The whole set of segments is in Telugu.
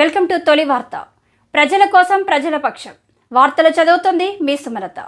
వెల్కమ్ టు తొలి వార్త. ప్రజల కోసం ప్రజల పక్షం. వార్తలు చదువుతుంది మీ సుమలత.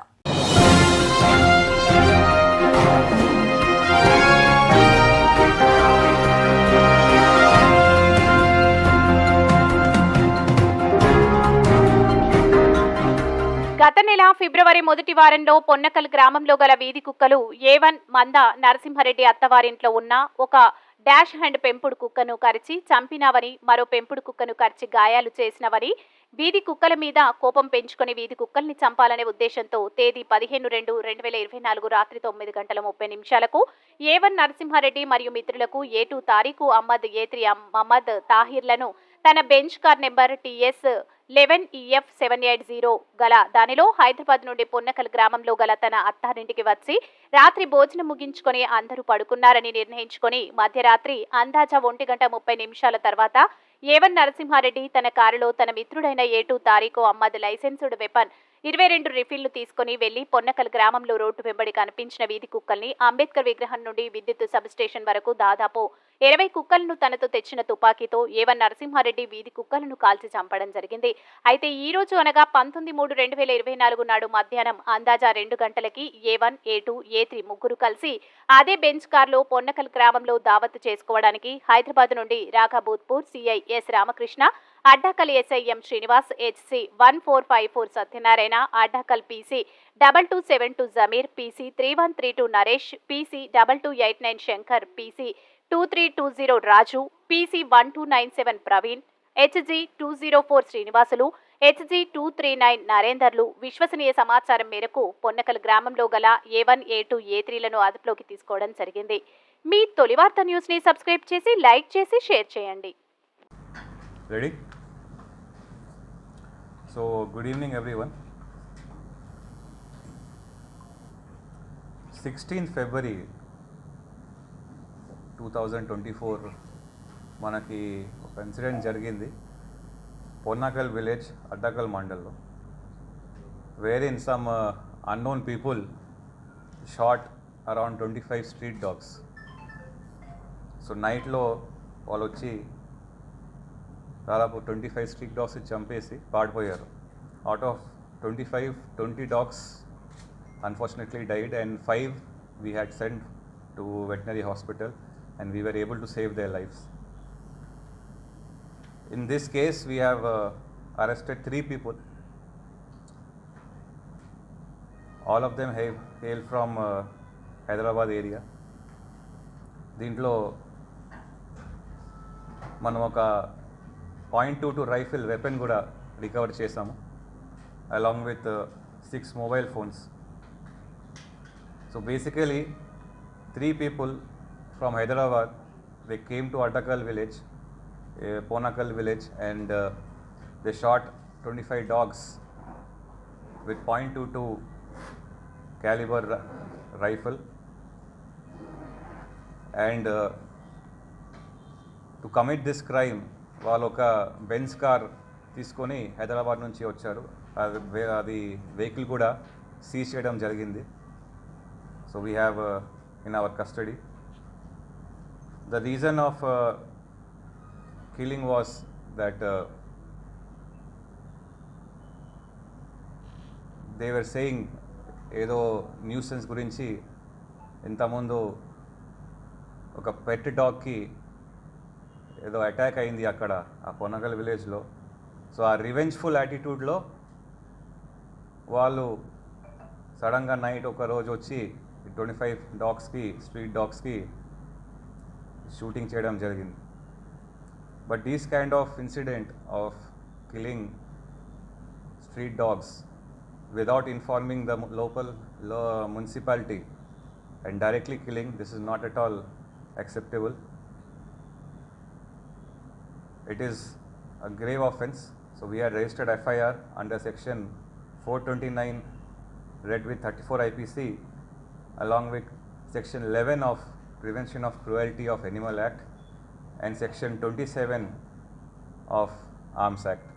గత నెల ఫిబ్రవరి మొదటి వారంలో పొన్నకల్ గ్రామంలో గల వీధి కుక్కలు ఏవన్ మంద నరసింహారెడ్డి అత్తవారింట్లో ఉన్న ఒక డాష్ హ్యాండ్ పెంపుడు కుక్కను కరిచి చంపినవని మరో పెంపుడు కుక్కను కరిచి గాయాలు చేసినవని వీధి కుక్కల మీద కోపం పెంచుకొని వీధి కుక్కల్ని చంపాలనే ఉద్దేశంతో తేదీ పదిహేను రెండు రెండు వేల ఇరవై నాలుగు రాత్రి తొమ్మిది గంటల ముప్పై నిమిషాలకు ఏవన్ నరసింహారెడ్డి మరియు మిత్రులకు ఏ టూ తారీఖు అహ్మద్ ఏ త్రీ మహమ్మద్ తాహిర్లను తన Benz car number TS eleven EF seven eight zero గల దానిలో హైదరాబాద్ నుండి పొన్నకల్ గ్రామంలో గల తన అత్తారింటికి వచ్చి రాత్రి భోజనం ముగించుకొని అందరూ పడుకున్నారని నిర్ణయించుకొని మధ్యరాత్రి అందాజా ఒంటి గంట ముప్పై నిమిషాల తర్వాత ఏవన్ నరసింహారెడ్డి తన కారులో తన మిత్రుడైన ఏటూ తారీఖు అమ్మద్ లైసెన్సుడ్ వెపన్ ఇరవై రెండు రిఫిల్లు తీసుకుని వెళ్ళి పొన్నకల్ గ్రామంలో రోడ్డు వెంబడి కనిపించిన వీధి కుక్కల్ని అంబేద్కర్ విగ్రహం నుండి విద్యుత్ సబ్ స్టేషన్ వరకు దాదాపు ఇరవై కుక్కలను తనతో తెచ్చిన తుపాకీతో ఏవన్ నరసింహారెడ్డి వీధి కుక్కలను కాల్చి చంపడం జరిగింది. అయితే ఈ రోజు అనగా పంతొమ్మిది మూడు రెండు వేల ఇరవై నాలుగు నాడు మధ్యాహ్నం అందాజా రెండు గంటలకి A one A two A three ముగ్గురు కలిసి అదే బెంచ్ కార్లో పొన్నకల్ గ్రామంలో దావత్తు చేసుకోవడానికి హైదరాబాద్ నుండి Raghabutpur CI S Ramakrishna Addakal SI M Srinivas HC one four five four Satyanarayana Addakal PC double two seven two Jameer PC three one three two Naresh PC double two eight nine Shankar PC two three two zero Raju PC one two nine seven Praveen HG two zero four Srinivasulu HG two three nine నరేందర్లు. విశ్వసనీయ సమాచారం మేరకు పొన్నకల్ గ్రామంలో గల A one A two A త్రీలను అదుపులోకి తీసుకోవడం జరిగింది. మీ తొలి వార్త న్యూస్ని సబ్స్క్రైబ్ చేసి లైక్ చేసి షేర్ చేయండి. Ready so good evening everyone sixteen February two thousand twenty four మనకి ఒక ఇన్సిడెంట్ జరిగింది. పొన్నాకల్ విలేజ్ అడ్డాకల్ మండల్లో where in some unknown people shot around twenty five street dogs so నైట్లో వాళ్ళు వచ్చి దాదాపు ట్వంటీ ఫైవ్ స్ట్రీట్ డాగ్స్ చంపేసి పాడిపోయారు. Out of twenty five twenty dogs unfortunately died and five we had send to veterinary hospital and we were able to save their lives in this case we have arrested three people all of them hail hail, from Hyderabad area దీంట్లో మనం ఒక point two two rifle weapon కూడా రికవర్ చేశాము along with six mobile phones so basically three people from Hyderabad they came to Addakal village Ponakal village and they shot twenty five dogs with point two two calibre rifle and to commit this crime వాళ్ళు ఒక బెన్స్ కార్ తీసుకొని హైదరాబాద్ నుంచి వచ్చారు. అది అది వెహికల్ కూడా సీజ్ చేయడం జరిగింది. So we have in our custody the reason of killing was that uh, they were saying ఏదో న్యూసెన్స్ గురించి ఇంతకుముందు ఒక పెట్ డాగ్కి ఏదో అటాక్ అయింది అక్కడ ఆ కొనగల్ విలేజ్లో సో ఆ రివెంజ్ఫుల్ యాటిట్యూడ్లో వాళ్ళు సడన్గా నైట్ ఒక రోజు వచ్చి ట్వంటీ ఫైవ్ డాగ్స్కి స్ట్రీట్ డాగ్స్కి షూటింగ్ చేయడం జరిగింది. But these kind of incident of killing street dogs without informing the local municipality and directly killing this is not at all acceptable. It is a grave offense. So we had registered FIR under section 429 read with 34 IPC along with section 11 of Prevention of Cruelty of Animal Act and section 27 of Arms Act.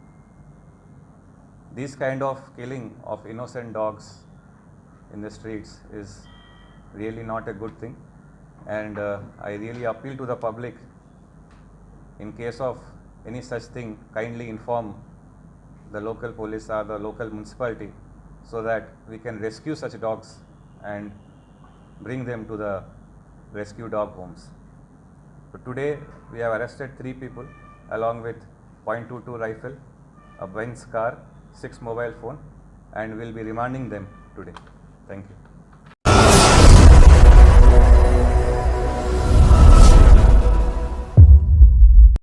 This kind of killing of innocent dogs in the streets is really not a good thing, and uh, I really appeal to the public in case of any such thing, kindly inform the local police or the local municipality so that we can rescue such dogs and bring them to the rescue dog homes. So today we have arrested three people along with .22 rifle, a Benz car, six mobile phone, and we'll be remanding them today. Thank you.